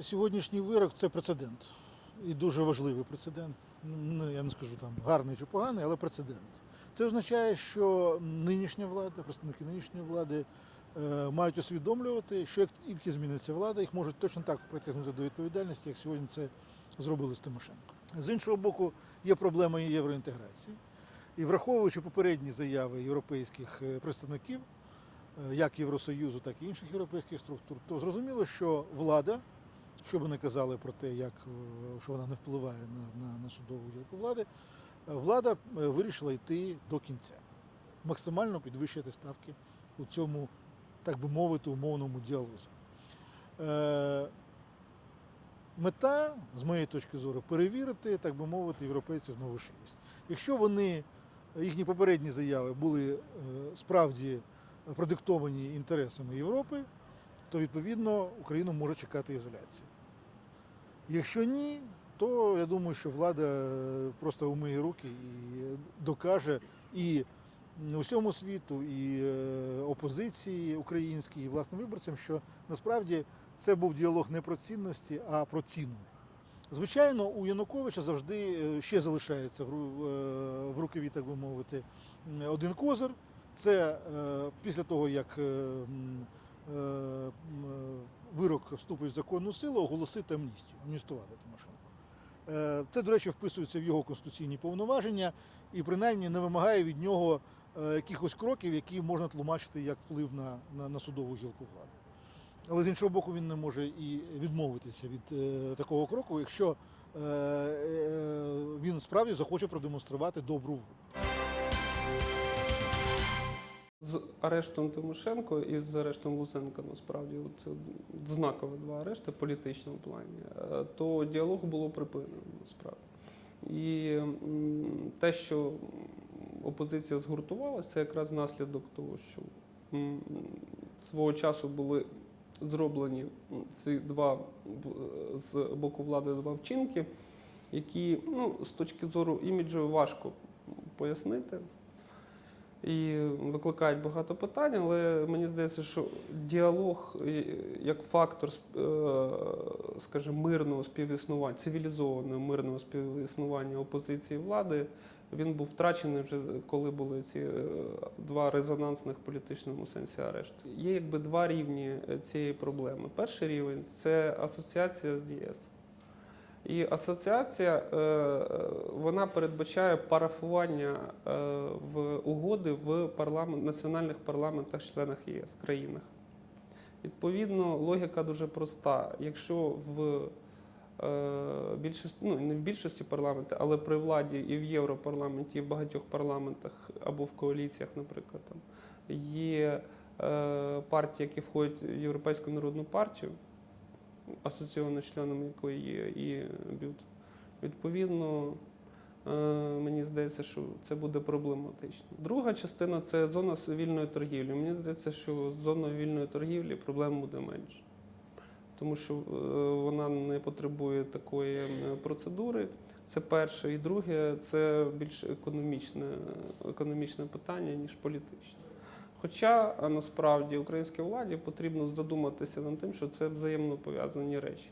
сьогоднішній вирок це прецедент. І дуже важливий прецедент. Ну, я не скажу там гарний чи поганий, але прецедент. Це означає, що нинішня влада, представники нинішньої влади е, мають усвідомлювати, що як тільки зміниться влада, їх можуть точно так притягнути до відповідальності, як сьогодні це зробили з Тимошенко. З іншого боку, є проблема євроінтеграції. І враховуючи попередні заяви європейських е, представників, е, як Євросоюзу, так і інших європейських структур, то зрозуміло, що влада, що би не казали про те, як, е, що вона не впливає на, на, на судову гілку влади, е, влада е, вирішила йти до кінця, максимально підвищити ставки у цьому, так би мовити, умовному діалозі. Е, Мета, з моєї точки зору, перевірити, так би мовити, європейців на вишивість. Якщо вони, їхні попередні заяви були е, справді продиктовані інтересами Європи, то відповідно Україну може чекати ізоляція. Якщо ні, то я думаю, що влада е, просто умиє руки і докаже і усьому світу, і е, опозиції українській, і власним виборцям, що насправді це був діалог не про цінності, а про ціну. Звичайно, у Януковича завжди е, ще залишається в ру- рукаві, так би мовити, один козир. Це після того, як вирок вступить в законну силу, оголосити амністію, амністувати Тимошенко. Е, Це, до речі, вписується в його конституційні повноваження і принаймні не вимагає від нього е, якихось кроків, які можна тлумачити як вплив на, на, на судову гілку влади. Але з іншого боку, він не може і відмовитися від е, такого кроку, якщо е, е, він справді захоче продемонструвати добру волю. З арештом Тимошенко і з арештом Луценка насправді це знакові два арешти політичному плані, е, то діалог було припинено насправді. І те, що опозиція згуртувалася, це якраз наслідок того, що свого часу були зроблені ці два з боку влади два вчинки, які ну, з точки зору іміджу важко пояснити і викликають багато питань, але мені здається, що діалог як фактор, е, скажімо, мирного співіснування, цивілізованого мирного співіснування опозиції влади, він був втрачений вже коли були ці е, два резонансних в політичному сенсі арешти. Є якби два рівні е, цієї проблеми. Перший рівень це асоціація з ЄС. І асоціація е, е, вона передбачає парафування е, в угоди в парламент, національних парламентах, членах ЄС країнах. Відповідно, логіка дуже проста. Якщо в більшості, ну не в більшості парламентів, але при владі і в Європарламенті, і в багатьох парламентах або в коаліціях, наприклад, там, є партії, які входять в Європейську народну партію, асоційований членом якої є і БЮТ. Відповідно, е, мені здається, що це буде проблематично. Друга частина це зона вільної торгівлі. Мені здається, що з зоною вільної торгівлі проблем буде менше. Тому що е, вона не потребує такої процедури. Це перше. І друге, це більш економічне, економічне питання, ніж політичне. Хоча насправді українській владі потрібно задуматися над тим, що це взаємно пов'язані речі.